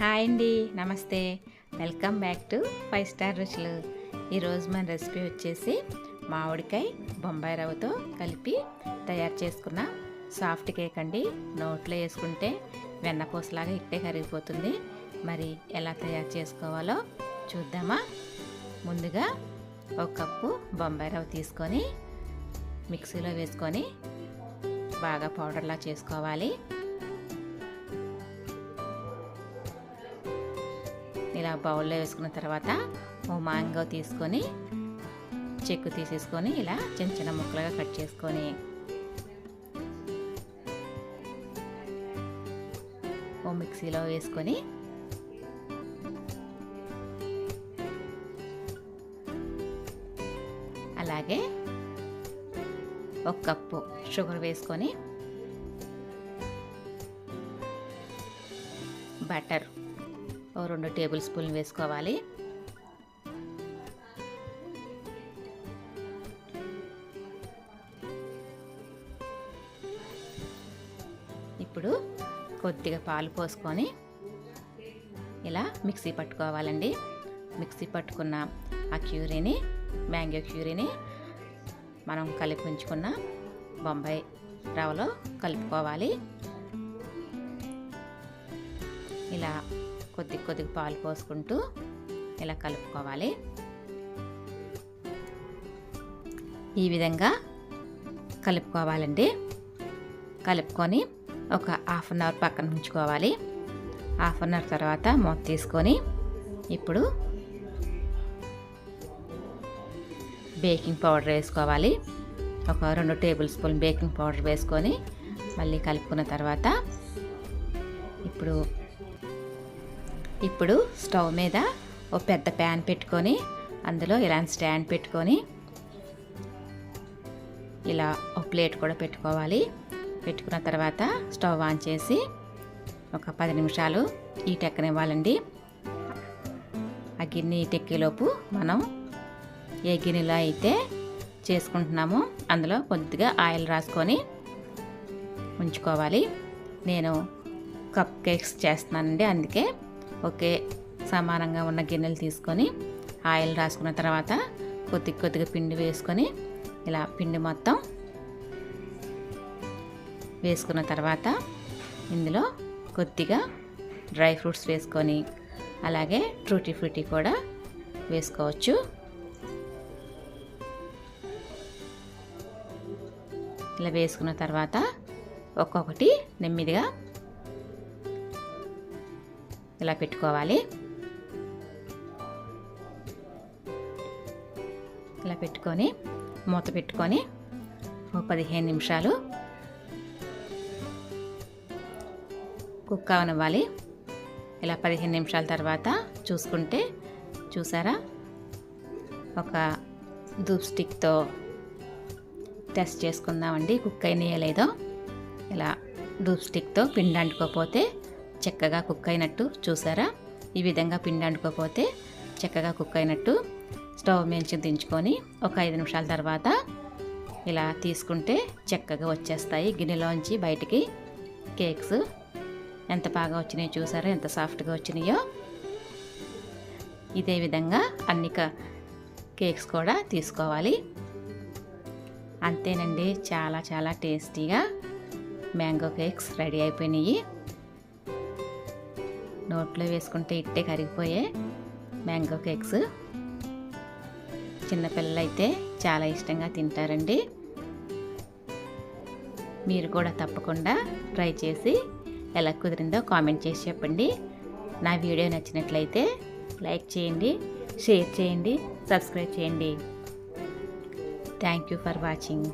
Hi అండి నమస్తే. Welcome back to five star రుచులు ఈరోజు మన రెసిపీ వచ్చేసి మామిడికాయ బొంబాయి రవ్వతో కలిపి తయారు చేసుకున్న సాఫ్ట్ కేక్ అండి. నోట్లో వేసుకుంటే వెన్నపూసలాగా ఇట్టే కరిగిపోతుంది. మరి ఎలా తయారు చేసుకోవాలో చూద్దామా? ముందుగా ఒక కప్పు బొంబాయి రవ్వ తీసుకొని మిక్సీలో వేసుకొని బాగా పౌడర్లా చేసుకోవాలి. ఇలా బౌల్లో వేసుకున్న తర్వాత ఓ మ్యాంగో తీసుకొని చెక్కు తీసేసుకొని ఇలా చిన్న చిన్న ముక్కలుగా కట్ చేసుకొని ఓ మిక్సీలో వేసుకొని అలాగే ఒక కప్పు షుగర్ వేసుకొని బటర్ రెండు టేబుల్ స్పూన్లు వేసుకోవాలి. ఇప్పుడు కొద్దిగా పాలు పోసుకొని ఇలా మిక్సీ పట్టుకోవాలండి. మిక్సీ పట్టుకున్న ఆ క్యూరీని మ్యాంగో క్యూరీని మనం కలిపి ఉంచుకున్న బొంబాయి రవ్వలో కలుపుకోవాలి. ఇలా కొద్ది కొద్దిగా పాలు పోసుకుంటూ ఇలా కలుపుకోవాలి. ఈ విధంగా కలుపుకోవాలండి. కలుపుకొని ఒక హాఫ్ అన్ అవర్ పక్కన ఉంచుకోవాలి. హాఫ్ అన్ అవర్ తర్వాత మూత తీసుకొని ఇప్పుడు బేకింగ్ పౌడర్ వేసుకోవాలి. ఒక రెండు టేబుల్ స్పూన్ బేకింగ్ పౌడర్ వేసుకొని మళ్ళీ కలుపుకున్న తర్వాత ఇప్పుడు ఇప్పుడు స్టవ్ మీద ఓ పెద్ద ప్యాన్ పెట్టుకొని అందులో ఇలాంటి స్టాండ్ పెట్టుకొని ఇలా ఒక ప్లేట్ కూడా పెట్టుకోవాలి. పెట్టుకున్న తర్వాత స్టవ్ ఆన్ చేసి ఒక పది నిమిషాలు ఈ టెక్కనివ్వాలండి ఆ గిన్నె టెక్కేలోపు మనం ఏ గిన్నెలో అయితే చేసుకుంటున్నామో అందులో కొద్దిగా ఆయిల్ రాసుకొని ఉంచుకోవాలి. నేను కప్ కేక్స్ చేస్తున్నానండి అందుకే ఒకే సమానంగా ఉన్న గిన్నెలు తీసుకొని ఆయిల్ రాసుకున్న తర్వాత కొద్ది కొద్దిగా పిండి వేసుకొని ఇలా పిండి మొత్తం వేసుకున్న తర్వాత ఇందులో కొద్దిగా డ్రై ఫ్రూట్స్ వేసుకొని అలాగే ట్రూటీ ఫ్రూటీ కూడా వేసుకోవచ్చు. ఇలా వేసుకున్న తర్వాత ఒక్కొక్కటి నెమ్మదిగా ఇలా పెట్టుకోవాలి. ఇలా పెట్టుకొని మూత పెట్టుకొని ఒక పదిహేను నిమిషాలు కుక్ అవనివ్వాలి ఇలా పదిహేను నిమిషాల తర్వాత చూసుకుంటే చూసారా? ఒక దూప్ స్టిక్తో టెస్ట్ చేసుకుందామండి. కుక్ అయినాయో లేదో? ఇలా దూప్ స్టిక్తో పిండి అంటుకోపోతే చక్కగా కుక్ అయినట్టు చూసారా? ఈ విధంగా పిండి అంటుకోపోతే చక్కగా కుక్ అయినట్టు స్టవ్ మించి దించుకొని ఒక ఐదు నిమిషాల తర్వాత ఇలా తీసుకుంటే చక్కగా వచ్చేస్తాయి గిన్నెలోంచి బయటికి కేక్స్. ఎంత బాగా వచ్చినాయో చూసారా? ఎంత సాఫ్ట్గా వచ్చినాయో. ఇదే విధంగా అన్ని కేక్స్ కూడా తీసుకోవాలి. అంతేనండి. చాలా చాలా టేస్టీగా మ్యాంగో కేక్స్ రెడీ అయిపోయినాయి. నోట్లో వేసుకుంటే ఇట్టే కరిగిపోయే మ్యాంగో కేక్స్. చిన్నపిల్లలు అయితే చాలా ఇష్టంగా తింటారండి. మీరు కూడా తప్పకుండా ట్రై చేసి ఎలా కుదిరిందో కామెంట్ చేసి చెప్పండి. నా వీడియో నచ్చినట్లయితే లైక్ చేయండి షేర్ చేయండి సబ్స్క్రైబ్ చేయండి. Thank you for watching.